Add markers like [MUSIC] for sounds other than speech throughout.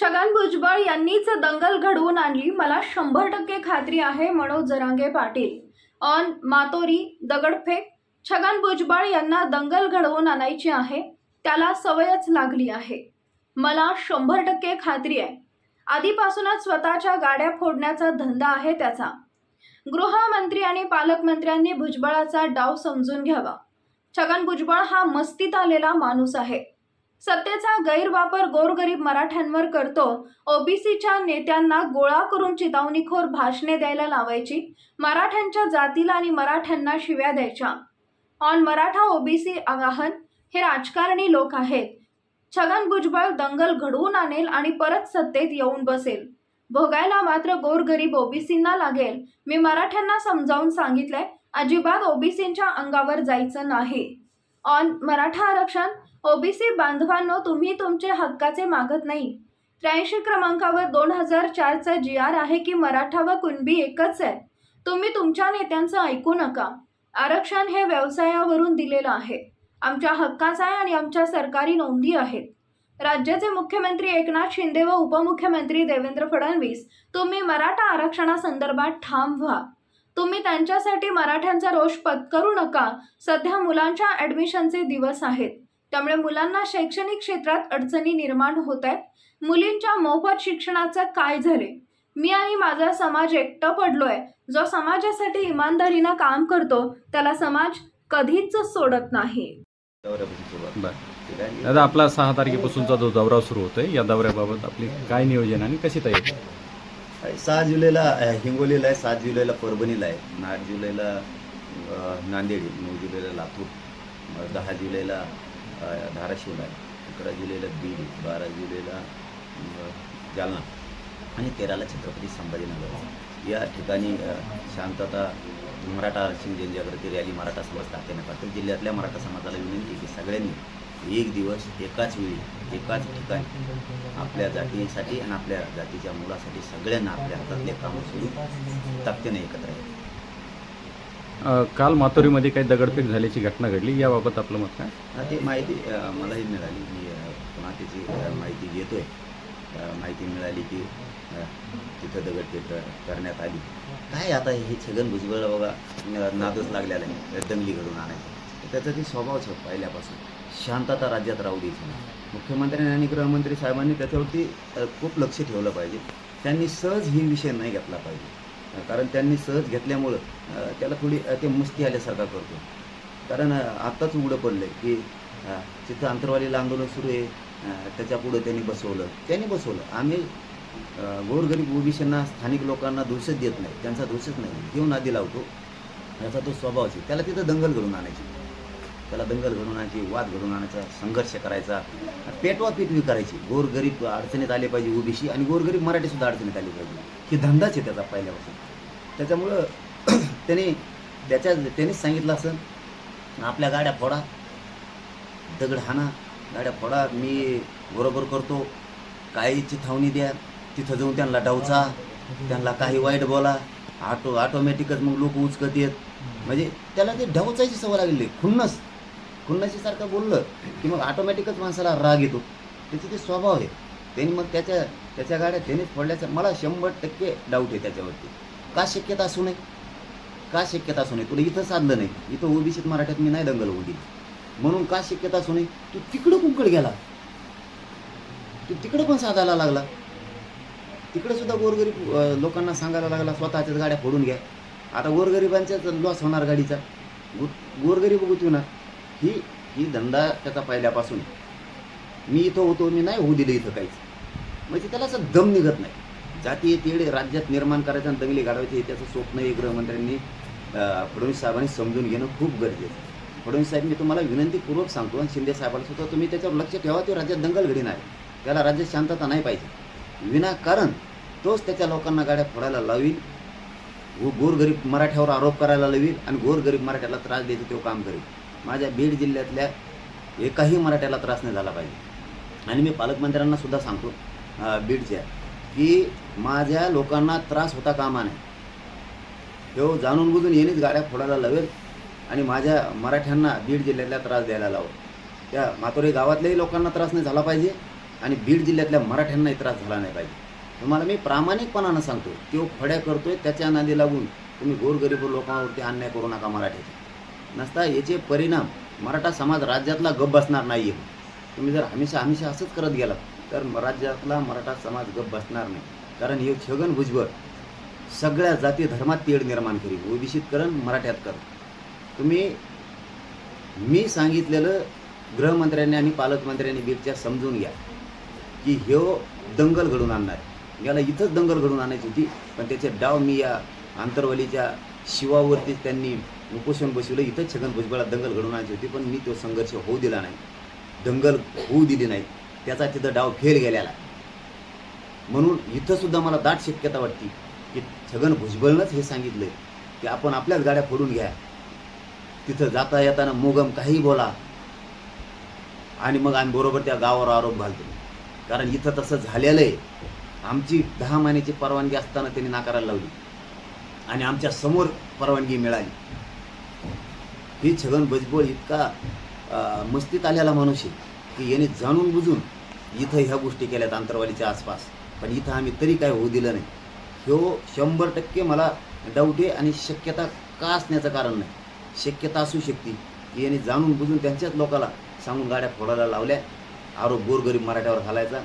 छगन भुजबळ यांनीच दंगल घडवून आणली. मला शंभर टक्के खात्री आहे मनोज जरांगे पाटील. ऑन मातोरी दगडफेक. छगन भुजबळ यांना दंगल घडवून आणायची आहे त्याला सवयच लागली आहे. मला शंभर टक्के खात्री आहे. आधीपासूनच स्वतःच्या गाड्या फोडण्याचा धंदा आहे त्याचा. गृहमंत्री आणि पालकमंत्र्यांनी भुजबळाचा डाव समजून घ्यावा. छगन भुजबळ हा मस्तीत आलेला माणूस आहे. सत्तेचा गैरवापर गोरगरीब मराठ्यांवर करतो. ओबीसीच्या नेत्यांना गोळा करून चितावणीखोर भाषणे द्यायला लावायची मराठ्यांच्या जातीला आणि मराठ्यांना शिव्या द्यायच्या. ऑन मराठा ओबीसी आवाहन हे राजकारणी लोक आहेत. छगन भुजबळ दंगल घडवून आणेल आणि परत सत्तेत येऊन बसेल. भोगायला मात्र गोरगरीब ओबीसींना लागेल. मी मराठ्यांना समजावून सांगितलंय अजिबात ओबीसींच्या अंगावर जायचं नाही. ऑन मराठा आरक्षण ओबीसी बांधवांनो तुम्ही तुमचे हक्काचे मागत नाही. त्र्याऐंशी क्रमांकावर दोन हजार चारचा जी आर आहे की मराठा व कुणबी एकच आहे. तुम्ही तुमच्या नेत्यांचं ऐकू नका. आरक्षण हे व्यवसायावरून दिलेलं आहे. आमच्या हक्काचं आहे आणि आमच्या सरकारी नोंदी आहेत. राज्याचे मुख्यमंत्री एकनाथ शिंदे व उपमुख्यमंत्री देवेंद्र फडणवीस तुम्ही मराठा आरक्षणासंदर्भात ठाम व्हा. तुम्ही त्यांच्यासाठी मराठ्यांचा रोष पत्करू नका. सध्या मुलांच्या ॲडमिशनचे दिवस आहेत. त्यामुळे मुलांना शैक्षणिक क्षेत्रात अडचणी निर्माण होत आहेत. मुलींच्या मोफत शिक्षणाचं काय झाले? मी आणि माझा समाज एकटं पडलोय. जो समाजासाठी इमानदारीनं काम करतो त्याला समाज कधीच सोडत नाही. आहे दादा आपला सहा तारखेपासूनचा जो दौरा सुरू होतोय या दौऱ्याबाबत आपली काय नियोजन आणि कशी तयारी? सहा जुलैला हिंगोलीला आहे सात जुलैला परभणीला आहे आठ जुलैला नांदेड आहे, नऊ जुलैला लातूर दहा जुलैला धाराशिवला आहे. अकरा जुलैला बीड बारा जुलैला जालना आणि तेराला छत्रपती संभाजीनगर या ठिकाणी शांतता मराठा आरक्षण जनजागृती रॅली मराठा समाज तात्याने प्रत्येक जिल्ह्यातल्या मराठा समाजाला विनंती की सगळ्यांनी एक दिवस एकाच वेळी एकाच ठिकाणी आपल्या जातीसाठी आणि आपल्या जातीच्या मुलासाठी सगळ्यांना आपल्या हातातले कामं सोडून ताकदीने एकत्र आहे काल माथुरीमध्ये काही दगडफेक झाल्याची घटना घडली याबाबत आपलं मत काय? ती माहिती मलाही मिळाली मी पुन्हा त्याची माहिती घेतोय माहिती मिळाली की तिथं दगडफेक करण्यात आली. काय आता हे छगन भुजबळ बघा नादच लागलेला आहे दंगली घडून आणायचं. त्याचा ती स्वभावच पहिल्यापासून. शांतता राज्यात राहू द्यायची नाही. मुख्यमंत्र्यांनी आणि गृहमंत्री साहेबांनी त्याच्यावरती खूप लक्ष ठेवलं पाहिजे. त्यांनी सहज ही विषय नाही घेतला पाहिजे. कारण त्यांनी सहज घेतल्यामुळं त्याला थोडी ते मस्ती आल्यासारखा करतो. कारण आत्ताच उघडं पडलं की तिथं अंतरवालीला आंदोलन सुरू आहे त्याच्यापुढं त्याच्या पुढं त्यांनी बसवलं. त्यांनी बसवलं. आम्ही गोरगरीब ओबीसींना स्थानिक लोकांना दोषच देत नाही. त्यांचा दोषच नाही. घेऊन आधी लावतो. याचा तो स्वभावच आहे. त्याला तिथं दंगल घडून आणायची. त्याला दंगल घडून आणायची वाद घडून आणायचा संघर्ष करायचा. पेटवा पेटवी करायची. गोरगरीब अडचणीत आले पाहिजे ओबीसी आणि गोरगरीब मराठीसुद्धा अडचणीत आली पाहिजे. की धंदाच आहे त्याचा पहिल्यापासून. त्याच्यामुळं [CLEARS THROAT] त्याने त्याच्या त्यानेच सांगितलं असं आपल्या गाड्या फोडा दगड हाणा गाड्या फोडा मी बरोबर करतो. काही चिथावणी द्या तिथं जाऊन त्यांना डावचा त्यांना काही वाईट बोला. ऑटो ऑटोमॅटिकच मग लोक उचकत येत. म्हणजे त्याला ते ढवचायची सवय लागलेली खुन्नस. खुन्नसीसारखं बोललं की मग ऑटोमॅटिकच माणसाला राग येतो. त्याचे ते स्वभाव आहे. त्यांनी मग त्याच्या त्याच्या गाड्या त्यांनीच फोडल्याचं मला शंभर टक्के डाऊट आहे त्याच्यावरती. का शक्यता असू नये? का शक्यता असू नये? तुला इथं साधलं नाही. इथं ओबीसीत मराठ्यात मी नाही दंगल होती म्हणून का शक्यता असू नये? तू तिकडं कुंकड गेला. तू तिकडं पण साधायला लागला. तिकडे सुद्धा गोरगरीब लोकांना सांगायला लागला स्वतःच्याच गाड्या फोडून घ्या. आता गोरगरिबांच्याच लॉस होणार गाडीचा. गो गोरगरीब गुतविणार ही ही धंदा त्याचा पहिल्यापासून. मी इथं होतो मी नाही होऊ दिलं इथं काहीच. म्हणजे त्याला असं दम निघत नाही. जातीय तेढ राज्यात निर्माण करायचं आणि दंगली घडवायचे हे त्याचं स्वप्न हे गृहमंत्र्यांनी फडणवीस साहेबांनी समजून घेणं खूप गरजेचं आहे. फडणवीस साहेब मी तुम्हाला विनंतीपूर्वक सांगतो आणि शिंदे साहेबांना सुद्धा तुम्ही त्याच्यावर लक्ष ठेवा ते राज्यात दंगल घडी नाही त्याला राज्यात शांतता नाही पाहिजे. विनाकारण तोच त्याच्या लोकांना गाड्या फोडायला लावील गोरगरीब मराठ्यावर आरोप करायला लावील आणि गोरगरीब मराठ्याला त्रास द्यायचं तो काम करेल. माझ्या बीड जिल्ह्यातल्या एकाही मराठ्याला त्रास नाही झाला पाहिजे. आणि मी पालकमंत्र्यांना सुद्धा सांगतो बीडच्या की माझ्या लोकांना त्रास होता कामा नये तो जाणून बुजून येणेच गाड्या फोडायला लावेल आणि माझ्या मराठ्यांना बीड जिल्ह्यातल्या त्रास द्यायला लावं. त्या मातोरे गावातल्याही लोकांना त्रास नाही झाला पाहिजे आणि बीड जिल्ह्यातल्या मराठ्यांनाही त्रास झाला नाही पाहिजे. तुम्हाला मी प्रामाणिकपणानं सांगतो तो खोड्या करतोय त्याच्या नादी लागून तुम्ही गोरगरीब लोकांवरती अन्याय करू नका मराठीचे. नसता याचे परिणाम मराठा समाज राज्यातला गप बसणार नाही आहे तुम्ही जर हमेशा हमेशा असंच करत गेलात तर राज्यातला मराठा समाज गप बसणार नाही. कारण हे छगन भुजबळ सगळ्या जाती धर्मात तेढ निर्माण करील. ओबीसीत करण मराठ्यात कर तुम्ही मी सांगितलेलं गृहमंत्र्यांनी आणि पालकमंत्र्यांनी बीरच्या समजून घ्या की ह्यो दंगल घडून आणणार. याला इथंच दंगल घडून आणायची होती पण त्याचे डाव मी या आंतरवलीच्या शिवावरतीच त्यांनी उपोषण बसवलं. इथंच छगन भुजबळला दंगल घडून आणायची होती पण मी तो संघर्ष होऊ दिला नाही. दंगल होऊ दिली नाही. त्याचा तिथं डाव फेल गेलेला. म्हणून इथंसुद्धा मला दाट शक्यता वाटते की छगन भुजबळनंच हे सांगितलंय की आपण आपल्याच गाड्या फोडून घ्या. तिथं जाता येताना मोगम काही बोला. आणि मग आम्ही बरोबर त्या गावावर आरोप घालतो. कारण इथं तसं झालेलं आहे. आमची दहा महिन्याची परवानगी असताना त्यांनी नाकारायला लावली. आणि आमच्यासमोर परवानगी मिळाली. ही छगन भुजबळ इतका मस्तीत आलेला माणूस आहे की याने जाणून बुजून इथं ह्या गोष्टी केल्यात आंतरवालीच्या आसपास. पण इथं आम्ही तरी काय होऊ दिलं नाही. ह्यो शंभर टक्के मला डाऊट आहे आणि शक्यता का असण्याचं कारण नाही. शक्यता असू शकते. की याने जाणून बुजून त्यांच्याच लोकाला सांगून गाड्या फोडायला लावल्या. आरोप गोरगरीब मराठ्यावर घालायचा.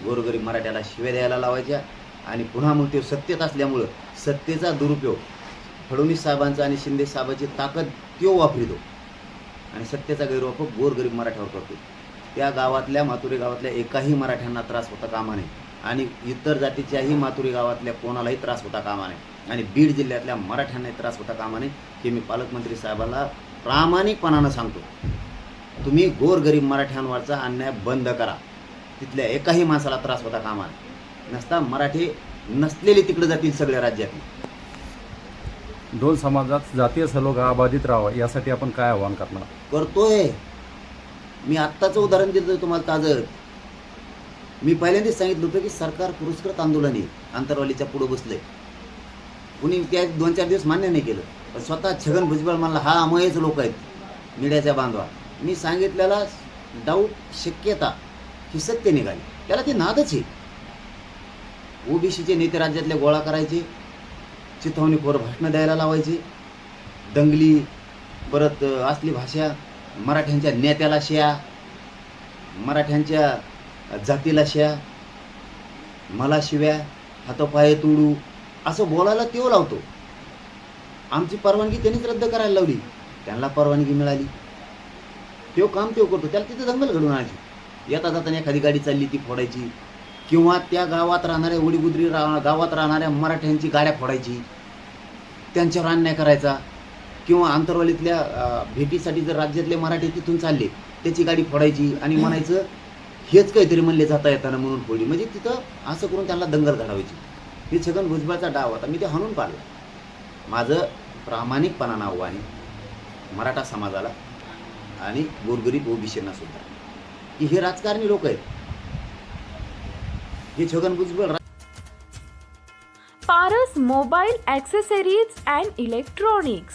गोरगरीब मराठ्याला शिव्या द्यायला लावायच्या. आणि पुन्हा मग ते सत्तेत असल्यामुळं सत्तेचा दुरुपयोग फडणवीस साहेबांचा आणि शिंदे साहेबांची ताकद त्यो वापरितो. आणि सत्तेचा गैरवापर गोरगरीब मराठ्यावर करतो त्या गावातल्या मातुरी गावातल्या एकाही मराठ्यांना त्रास होता कामा नये. आणि इतर जातीच्याही मातुरी गावातल्या कोणालाही त्रास होता कामा नये. आणि बीड जिल्ह्यातल्या मराठ्यांनाही त्रास होता कामा नये हे मी पालकमंत्री साहेबांना प्रामाणिकपणानं सांगतो. तुम्ही गोरगरीब मराठ्यांवरचा अन्याय बंद करा. तिथल्या एकाही माणसाला त्रास होता कामा नये. नसता मराठी नसलेले तिकडे जातील सगळ्या राज्यातले. दोन समाजात जातीय सलोखा अबाधित राहावा यासाठी आपण काय आव्हान करणार? करतोय. मी आत्ताचं उदाहरण दिलं तुम्हाला ताजं. मी पहिल्यांदाच सांगितलं होतं की सरकार पुरस्कृत आंदोलन आहे आंतरवालीच्या पुढं बसलंय. कुणी त्या दोन चार दिवस मान्य नाही केलं. पण स्वतः छगन भुजबळ म्हणला हा अमयच लोक आहेत मीडियाच्या बांधवा. मी सांगितलेला डाऊट शक्यता ही सत्य निघाली. त्याला ती नादच आहे. ओबीसीचे नेते राज्यातले गोळा करायचे चिथावणीखोर भाषणं द्यायला लावायचे. दंगली परत असली भाषा मराठ्यांच्या नेत्याला शिया मराठ्यांच्या जातीला शिया मला शिव्या हातोपाय तुडू असं बोलायला तेव लावतो. आमची परवानगी त्यांनीच रद्द करायला लावली. त्यांना परवानगी मिळाली. तो काम तेव करतो. त्याला तिथे दंगल घडून आणायची. येता जाताना एखादी गाडी चालली ती फोडायची. किंवा त्या गावात राहणाऱ्या उडीबुद्री रा गावात राहणाऱ्या मराठ्यांची गाड्या फोडायची. त्यांच्यावर अन्याय करायचा. किंवा आंतरवालीतल्या भेटीसाठी जर राज्यातले मराठी तिथून चालले त्याची गाडी फोडायची आणि म्हणायचं हेच काहीतरी म्हणले जाता येताना म्हणून फोडली. म्हणजे तिथं असं करून त्यांना दंगल घडवायची हे छगन भुजबळचा डाव होता. मी ते हाणून पाडलं. माझं प्रामाणिकपणानं आव्हान आहे मराठा समाजाला आणि गोरगरीब ओबीसींना सुद्धा की हे राजकारणी लोक आहेत. हे Chhagan Bhujbal Paras mobile accessories and electronics.